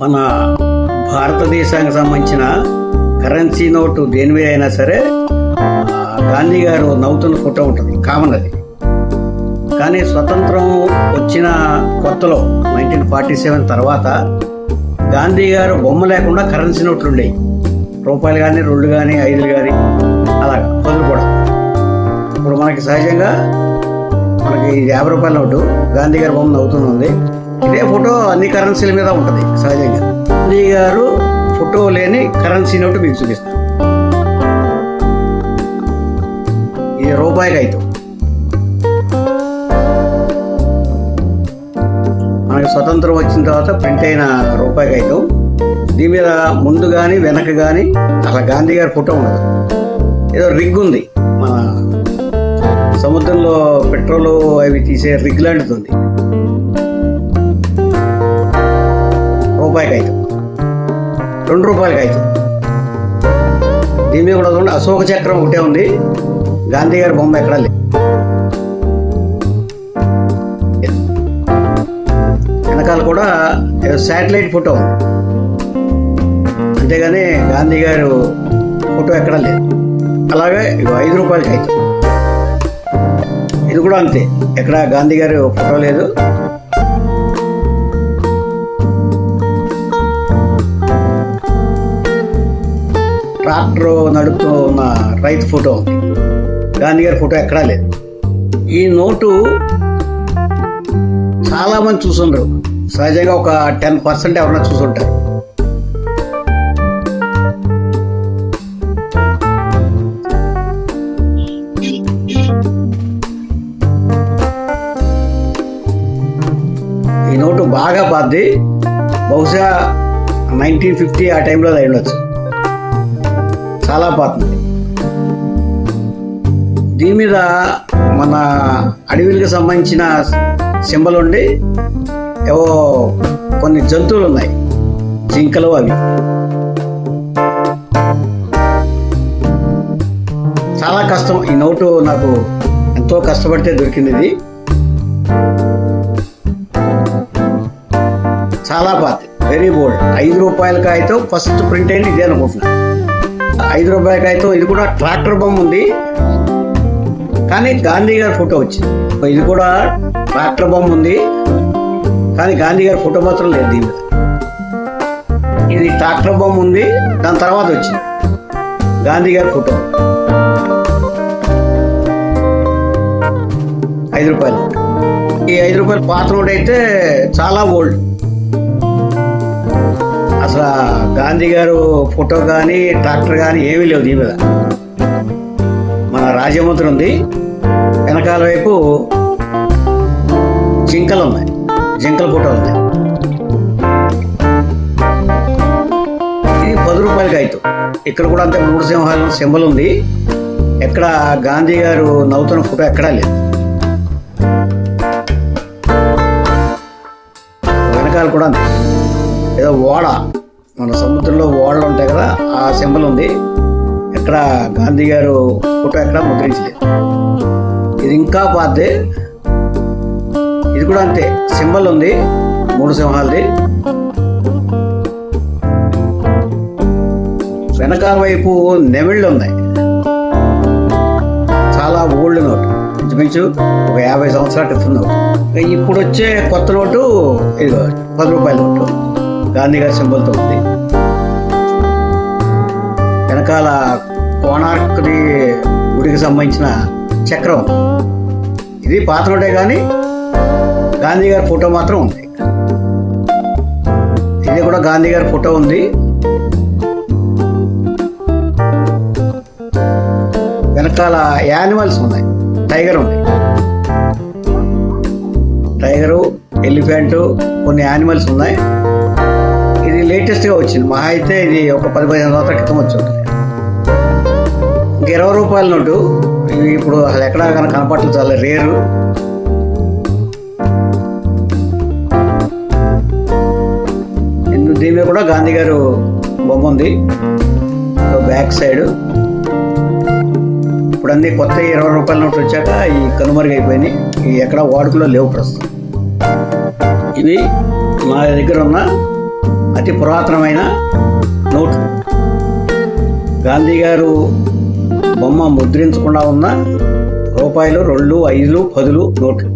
మన భారతదేశానికి సంబంధించిన కరెన్సీ నోటు దేనివి అయినా సరే గాంధీ గారు నవ్వుతున్న ఫోటో ఉంటుంది కామన్ అది. కానీ స్వతంత్రం వచ్చిన కొత్తలో నైన్టీన్ ఫార్టీ సెవెన్ తర్వాత గాంధీ గారు బొమ్మ లేకుండా కరెన్సీ నోట్లు ఉండేవి. రూపాయలు కానీ రెండు కానీ ఐదులు కానీ అలా పదులు కూడా. ఇప్పుడు మనకి సహజంగా మనకి ఇది యాభై రూపాయల నోటు గాంధీ గారి బొమ్మ నవ్వుతుంది ఇదే ఫోటో అన్ని కరెన్సీల మీద ఉంటుంది సహజంగా. గాంధీ గారు ఫోటో లేని కరెన్సీ నోటు మీకు చూపిస్తాను ఇది రూపాయి కాగితం మనకి స్వతంత్రం వచ్చిన తర్వాత ప్రింట్ అయిన రూపాయి కాగితం దీని మీద ముందు కానీ వెనక కానీ అలా గాంధీ గారి ఫోటో ఉండదు. ఏదో రిగ్ ఉంది మన సముద్రంలో పెట్రోల్ అవి తీసే రిగ్ లాంటిది ఉంది. రూపాయలకి కాగితం రెండు రూపాయలకి అయితే దీని మీద కూడా చూడండి అశోక చక్రం ఒకటే ఉంది. గాంధీ గారి బొమ్మ ఎక్కడా లేదు. వెనకాల కూడా ఏదో శాటిలైట్ ఫోటో ఉంది. అంతేగాని గాంధీ గారు ఫోటో ఎక్కడా లేదు. అలాగే ఇగో ఐదు రూపాయలకి అయితే ఇది కూడా అంతే. ఎక్కడ గాంధీ గారి ఫోటో లేదు. ట్రాక్టర్ నడుపుతూ ఉన్న రైతు ఫోటో. ఉంది గాంధీ గారి ఫోటో ఎక్కడా లేదు. ఈ నోటు చాలా మంది చూసుండ్రు. సహజంగా ఒక టెన్ పర్సెంట్ ఎవరైనా చూసుంటారు. ఈ నోటు బాగా పాద్ది బహుశా నైన్టీన్ ఫిఫ్టీ ఆ టైంలో అది అయి ఉండొచ్చు. చాలా పాతుంది దీని మీద మన అడవిలకు సంబంధించిన సింబల్ ఉండి ఏవో కొన్ని జంతువులు ఉన్నాయి. జింకలు అవి. చాలా కష్టం. ఈ నోటు నాకు ఎంతో కష్టపడితే దొరికింది ఇది. చాలా పాత వెరీ బోల్డ్ ఐదు రూపాయల కాగితం ఫస్ట్ ప్రింట్ అయింది ఇదే అనుకుంటున్నాను. ఐదు రూపాయల కాగితం ఇది కూడా ట్రాక్టర్ బొమ్మ ఉంది. కానీ గాంధీ గారి ఫోటో వచ్చింది. ఇది కూడా ట్రాక్టర్ బొమ్మ ఉంది. కానీ గాంధీ గారి ఫోటో మాత్రం లేదు దీని ఇది ట్రాక్టర్ బొమ్మ ఉంది. దాని తర్వాత వచ్చింది. గాంధీ గారి ఫోటో. ఐదు రూపాయలు. ఈ ఐదు రూపాయల పాత నోట్ అయితే చాలా ఓల్డ్. అసలు గాంధీ గారు ఫోటో కానీ ట్రాక్టర్ కానీ ఏమీ లేవు దీని మీద. మన రాజమంత్రి ఉంది. వెనకాల వైపు జింకలు ఉన్నాయి. జింకల ఫోటో ఉంది. ఇది పది రూపాయలకి అయితే. ఇక్కడ కూడా అంతే మూడు సింహాల సింబల్ ఉంది. ఎక్కడ గాంధీ గారు నవ్వుతున్న ఫోటో ఎక్కడా లేదు. ఓడ మన సముద్రంలో ఓడలు ఉంటాయి కదా ఆ సింబల్ ఉంది. ఎక్కడ గాంధీ గారు ఫోటో ఎక్కడ ముద్రించలేదు ఇది ఇంకా పాతే ఇది కూడా అంతే సింబల్ ఉంది మూడు సింహాలది. వెనకాల వైపు నెమిళ్ళు ఉన్నాయి. చాలా ఓల్డ్ నోట్ ఇంచుమించు ఒక యాభై సంవత్సరాల క్రితం నోటు. ఇప్పుడు వచ్చే కొత్త నోటు ఇది పది రూపాయల నోటు. గాంధీ గారి సింబల్తో ఉంది. వెనకాల కోణార్క్ది గుడికి సంబంధించిన చక్రం. ఇది పాత నోటే కానీ గాంధీ గారి ఫోటో మాత్రం ఉంది. ఇది కూడా గాంధీ గారి ఫోటో ఉంది. వెనకాల యానిమల్స్ ఉన్నాయి. టైగర్ ఉంది. టైగరు ఎలిఫెంటు కొన్ని యానిమల్స్ ఉన్నాయి. లేటెస్ట్గా వచ్చింది. మహా అయితే ఇది ఒక పది పదిహేను సంవత్సరాల క్రితం వచ్చి ఉంటుంది ఇంక ఇరవై రూపాయల నోటు. ఇవి ఇప్పుడు అసలు ఎక్కడ కనుక కనపడలేదు చాలా రేరు. దీని మీద కూడా గాంధీ గారు బొమ్మ ఉంది. Back side. ఇప్పుడు అన్ని కొత్త ఇరవై రూపాయల నోట్లు వచ్చాక ఈ కనుమరుగైపోయినాయి ఇవి ఎక్కడ వాడుకలో లేవు ప్రస్తుతం. ఇవి మా దగ్గర ఉన్న అతి పురాతనమైన నోట్లు గాంధీ గారు బొమ్మ ముద్రించకుండా ఉన్న రూపాయలు రెండు ఐదు పదులు నోట్లు